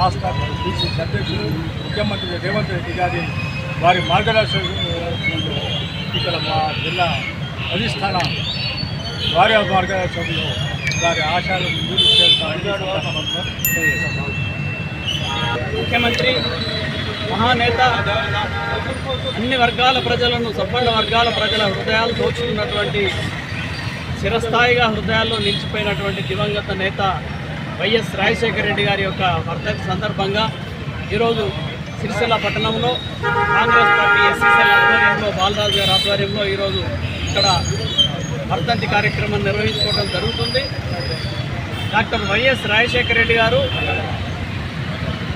రాష్ట్ర బీసీ అధ్యక్షులు ముఖ్యమంత్రి రేవంత్ రెడ్డి గారి వారి మార్గదర్శకం ఇక్కడ మా జిల్లా అధిష్టాన వారి మార్గదర్శకంలో వారి ఆశలు ముఖ్యమంత్రి మహానేత అన్ని వర్గాల ప్రజలను సంపన్న వర్గాల ప్రజల హృదయాలు దోచుకున్నటువంటి చిరస్థాయిగా హృదయాల్లో నిలిచిపోయినటువంటి దివంగత నేత వైఎస్ రాజశేఖర రెడ్డి గారి యొక్క వర్ధంతి సందర్భంగా ఈరోజు సిరిసిల్ల పట్టణంలో కాంగ్రెస్ పార్టీ ఎస్సీసీఎల్ ఆధ్వర్యంలో బాలరాజు గారి ఆధ్వర్యంలో ఈరోజు ఇక్కడ వర్ధంతి కార్యక్రమం నిర్వహించుకోవడం జరుగుతుంది. డాక్టర్ వైఎస్ రాజశేఖర రెడ్డి గారు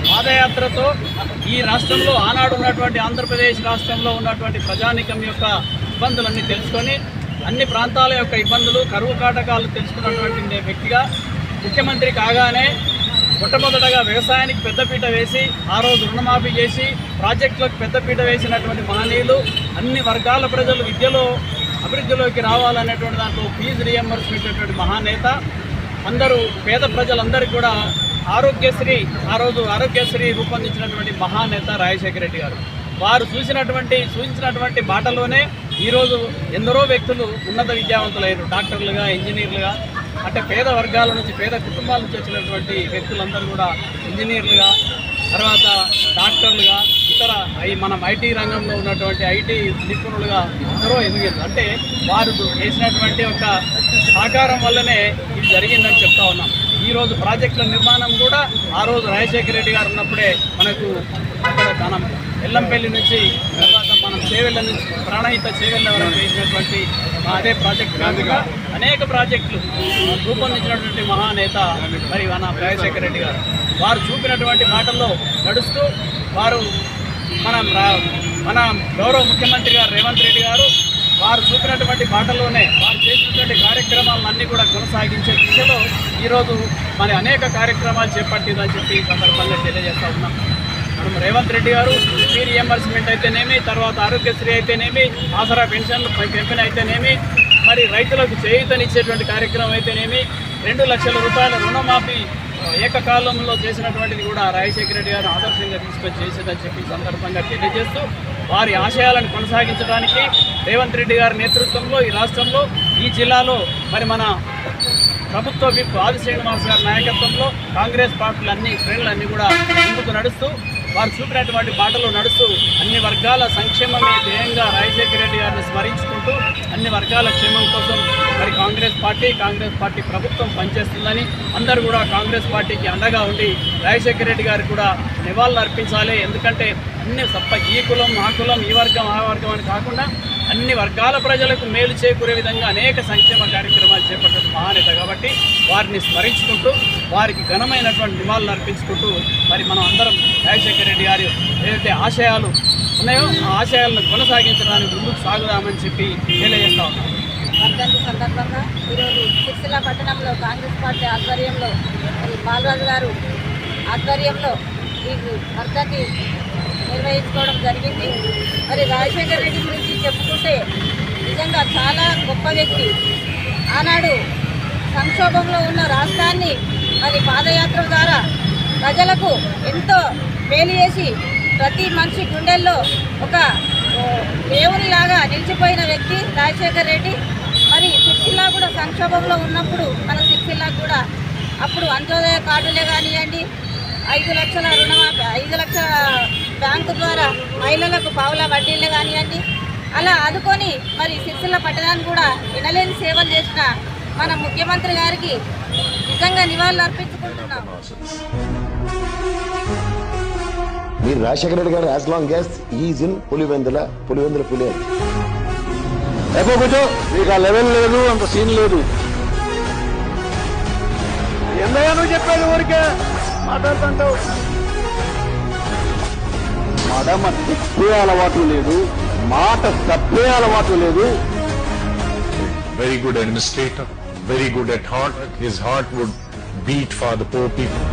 పాదయాత్రతో ఈ రాష్ట్రంలో ఆనాడు ఉన్నటువంటి ఆంధ్రప్రదేశ్ రాష్ట్రంలో ఉన్నటువంటి ప్రజానికం యొక్క ఇబ్బందులన్నీ తెలుసుకొని అన్ని ప్రాంతాల యొక్క ఇబ్బందులు కరువు కాటకాలు తెలుసుకున్నటువంటి వ్యక్తిగా ముఖ్యమంత్రి కాగానే మొట్టమొదటగా వ్యవసాయానికి పెద్దపీట వేసి ఆ రోజు రుణమాఫీ చేసి ప్రాజెక్టులకు పెద్దపీట వేసినటువంటి మహనీయులు అన్ని వర్గాల ప్రజలు విద్యలో అభివృద్ధిలోకి రావాలనేటువంటి దాంట్లో ఫీజు రియంబర్స్మెంట్ అనేటువంటి మహానేత. అందరూ పేద ప్రజలందరికీ కూడా ఆరోగ్యశ్రీ ఆ రోజు ఆరోగ్యశ్రీ రూపొందించినటువంటి మహానేత రాజశేఖర రెడ్డి గారు. వారు చూసినటువంటి సూచించినటువంటి బాటలోనే ఈరోజు ఎందరో వ్యక్తులు ఉన్నత విద్యావంతులైన డాక్టర్లుగా ఇంజనీర్లుగా అంటే పేద వర్గాల నుంచి పేద కుటుంబాల నుంచి వచ్చినటువంటి వ్యక్తులందరూ కూడా ఇంజనీర్లుగా తర్వాత డాక్టర్లుగా ఇతర ఐ- మనం ఐటీ రంగంలో ఉన్నటువంటి ఐటీ నిపుణులుగా ఎందరో ఎదిగారు. అంటే వారు చేసినటువంటి ఒక సహకారం వల్లనే ఇది జరిగిందని చెప్తా ఉన్నాం. ఈరోజు ప్రాజెక్టుల నిర్మాణం కూడా ఆ రోజు రాజశేఖర రెడ్డి గారు ఉన్నప్పుడే మనకు అక్కడ మనం ఎల్లంపల్లి నుంచి తర్వాత మనం చేవెళ్ళ నుంచి ప్రాణహిత చేవెళ్ళ వరకు వేసినటువంటి అదే ప్రాజెక్ట్ కాకుండా అనేక ప్రాజెక్టులు రూపొందించినటువంటి మహానేత మరి మన రాజశేఖర రెడ్డి గారు. వారు చూపినటువంటి మాటల్లో నడుస్తూ వారు మన మన గౌరవ ముఖ్యమంత్రి గారు రేవంత్ రెడ్డి గారు వారు చూపినటువంటి బాటలోనే వారు చేసినటువంటి కార్యక్రమాలన్నీ కూడా కొనసాగించే దిశలో ఈరోజు మరి అనేక కార్యక్రమాలు చేపట్టిందని చెప్పి ఈ సందర్భంగా తెలియజేస్తా ఉన్నాం. రేవంత్ రెడ్డి గారు ఫీ రియంబర్స్మెంట్ అయితేనేమి తర్వాత ఆరోగ్యశ్రీ అయితేనేమి ఆసరా పెన్షన్లు పెంపిన అయితేనేమి మరి రైతులకు చేయూతనిచ్చేటువంటి కార్యక్రమం అయితేనేమి రెండు లక్షల రూపాయల రుణమాఫీ ఏకకాలంలో చేసినటువంటిది కూడా రాజశేఖర రెడ్డి గారు ఆదర్శంగా తీసుకొని చేసేదని చెప్పి సందర్భంగా తెలియజేస్తూ వారి ఆశయాలను కొనసాగించడానికి రేవంత్ రెడ్డి గారి నేతృత్వంలో ఈ రాష్ట్రంలో ఈ జిల్లాలో మరి మన ప్రభుత్వ విప్ ఆది శ్రీనివాస్ గారి నాయకత్వంలో కాంగ్రెస్ పార్టీలు అన్ని శ్రేణులన్నీ కూడా ముందుకు నడుస్తూ వారు చూపినటువంటి బాటలో నడుస్తూ అన్ని వర్గాల సంక్షేమమే ధ్యేయంగా రాజశేఖర రెడ్డి గారిని స్మరించుకుంటూ అన్ని వర్గాల క్షేమం కోసం మరి కాంగ్రెస్ పార్టీ కాంగ్రెస్ పార్టీ ప్రభుత్వం పనిచేస్తుందని అందరూ కూడా కాంగ్రెస్ పార్టీకి అండగా ఉండి రాజశేఖర రెడ్డి గారు కూడా నివాళులు అర్పించాలి. ఎందుకంటే అన్ని సప్ప ఈ కులం ఆ కులం ఈ వర్గం ఆ వర్గం అని కాకుండా అన్ని వర్గాల ప్రజలకు మేలు చేకూరే విధంగా అనేక సంక్షేమ కార్యక్రమాలు చేపట్టిన మహానేత కాబట్టి వారిని స్మరించుకుంటూ వారికి ఘనమైనటువంటి నివాళులు అర్పించుకుంటూ మరి మనం అందరం రాజశేఖర రెడ్డి గారి ఏదైతే ఆశయాలు ఉన్నాయో ఆ ఆశయాలను కొనసాగించడానికి ముందుకు సాగుదామని చెప్పి తెలియజేస్తా ఉన్నాం. వర్ధంతి సందర్భంగా ఈరోజు సిరిసిల్ల పట్టణంలో కాంగ్రెస్ పార్టీ ఆధ్వర్యంలో మరి బాలరాజు గారు ఆధ్వర్యంలో ఈ వర్ధంతి నిర్వహించుకోవడం జరిగింది. మరి రాజశేఖర రెడ్డి గురించి చెప్పుకుంటే నిజంగా చాలా గొప్ప వ్యక్తి. ఆనాడు సంక్షోభంలో ఉన్న రాష్ట్రాన్ని మరి పాదయాత్ర ద్వారా ప్రజలకు ఎంతో మేలు చేసి ప్రతి మనిషి గుండెల్లో ఒక దేవునిలాగా నిలిచిపోయిన వ్యక్తి రాజశేఖర్ రెడ్డి. మరి సిరిసిల్ల కూడా సంక్షోభంలో ఉన్నప్పుడు మన సిరిసిల్ల కూడా అప్పుడు అంత్యోదయ కార్డులే కానివ్వండి ఐదు లక్షల రుణమాఫీ ఐదు లక్షల బ్యాంకు ద్వారా మహిళలకు పావుల వడ్డీలే కానివ్వండి. అలా ఆదుకొని మరి సిరిసిల్ల పట్టణాన్ని కూడా వినలేని సేవలు చేసిన మన ముఖ్యమంత్రి గారికి నిజంగా నివాళులు అర్పించుకుంటున్నాం. మీరు రాజశేఖర రెడ్డి గారు as long as is in Pulivendula Pulivendula పులి ఎప్పో కూర్చో నీకు ఆ లెవెల్ లేదు అంత సీన్ లేదు. నువ్వు చెప్పేది ఊరికే? మాట్లాడుతుంటావు మడమ తిప్పే అలవాటు లేదు మాట తప్పే అలవాటు లేదు very good administrator, very good at heart. His heart would beat for the poor people.